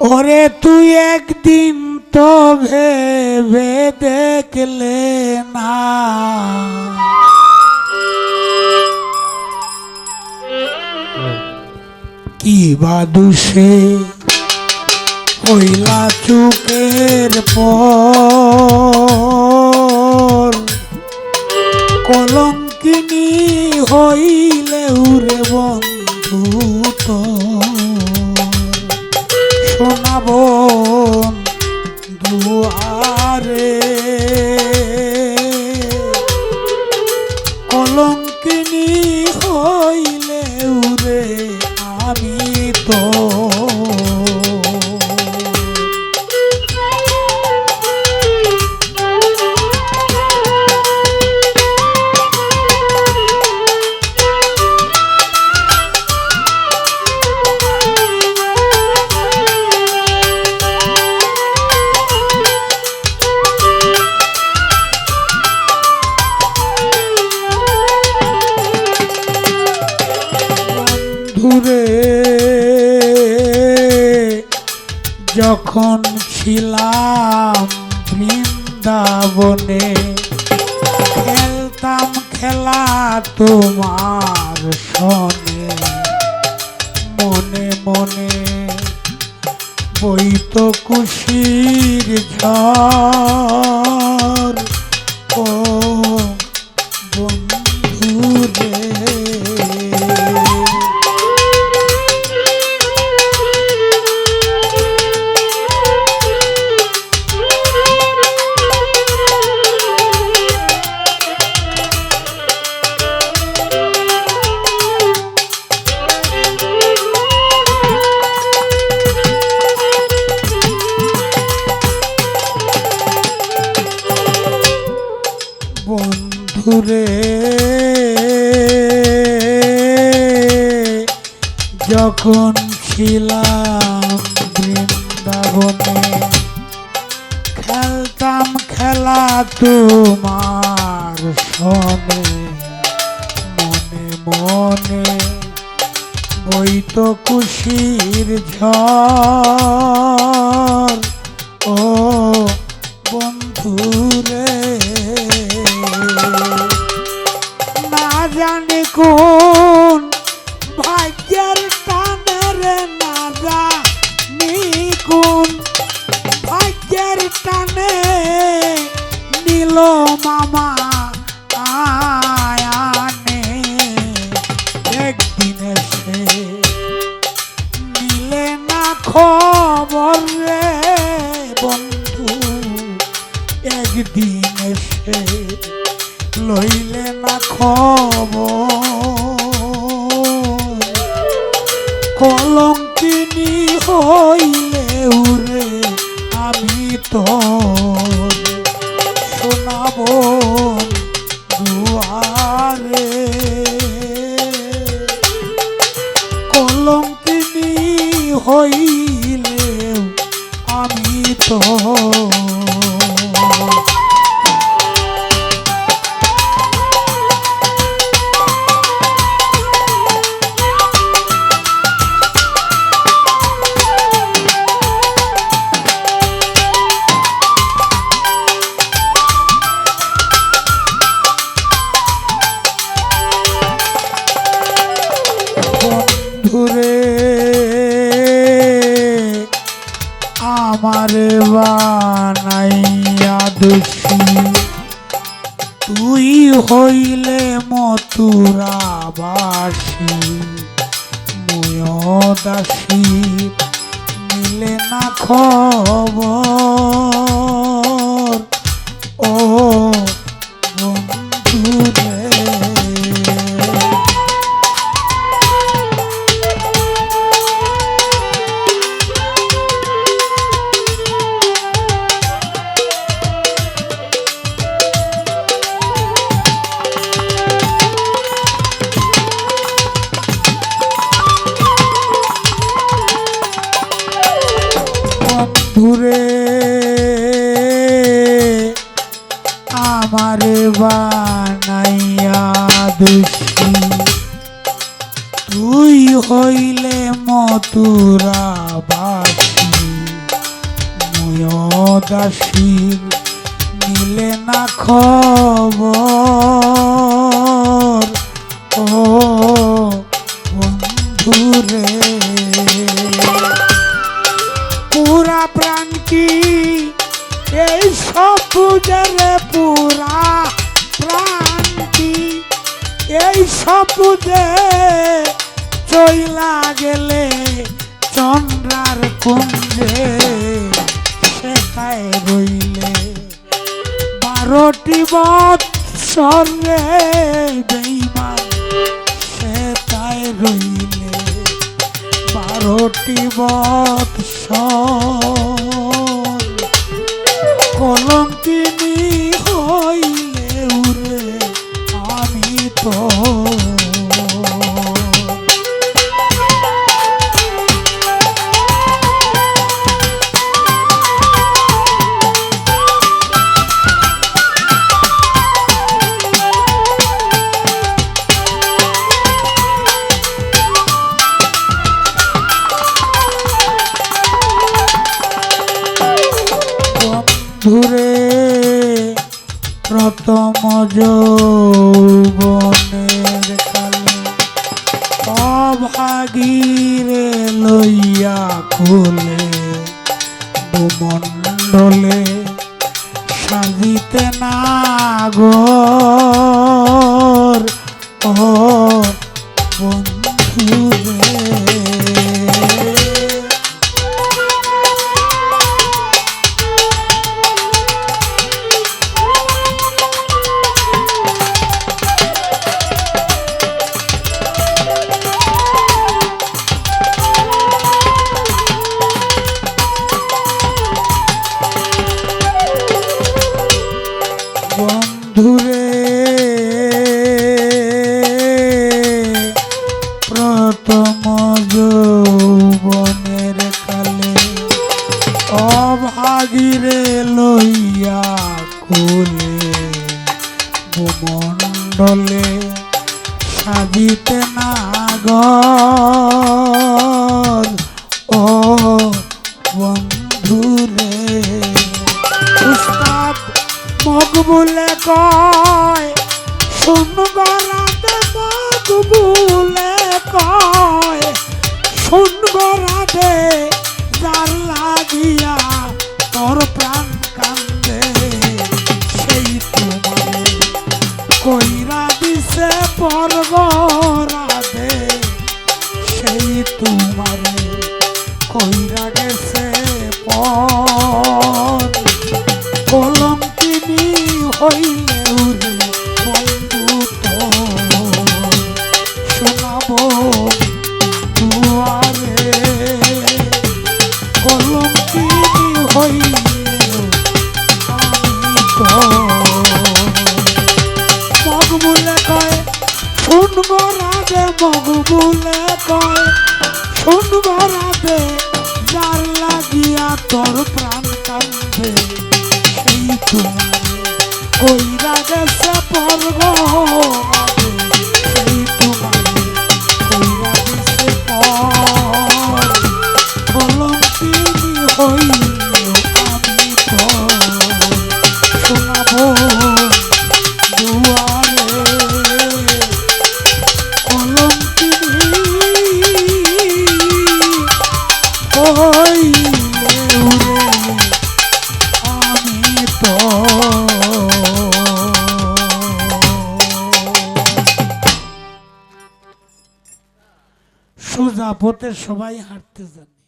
ওরে তুই একদিন তো ভেবে দেখলে না। কি বাদুষে হইলা চুকের পর। কলঙ্কিনী হইলে উরে বন্ধু শোনাব দুয়ারে বন্ধুরে যখন ছিলাম বৃন্দাবনে খেলতাম খেলা তোমার সনে মনে মনে বইত কুশির ঝড় বন্ধুরে যখন ছিলাম বৃন্দাবনে খেলতাম খেলা তোমার সনে। মনে মনে বইত কুশির ঝড় কোন ভাগ্যের টানের নারা নিকুন কোন? ভাগ্যের টানে নীল মামা আমি আমার বানাইয়া দোষী। তুই হইলে মথুরাবাসী ময় দাসী মিলে না খবর। বন্ধুরে আমারে বানাইয়া দোষী তুই হইলে মথুরাবাসী। দাসীর নিলে না খবর। বুঝে চইলা গেলে চন্দ্রার কুঞ্জে শেখায় রইলে বারোটি বৎসরে বেইমান সে তাই রইলে। বারোটি বৎসর বন্ধুরে প্রথম যৌবনের কালে অভাগীরে লইয়া খুলে ভূমণ্ডলে সাজিতে না ও বন্ধুরে মকবুলে কয়? শুন শুনব রাধে মগবুলে কয়, শুনব রাধে, যার লাগিয়া তোর প্রাণ কান্দে সেই তোমারে কইরা গেছে পর্ব পথে সবাই হাঁটতে জানে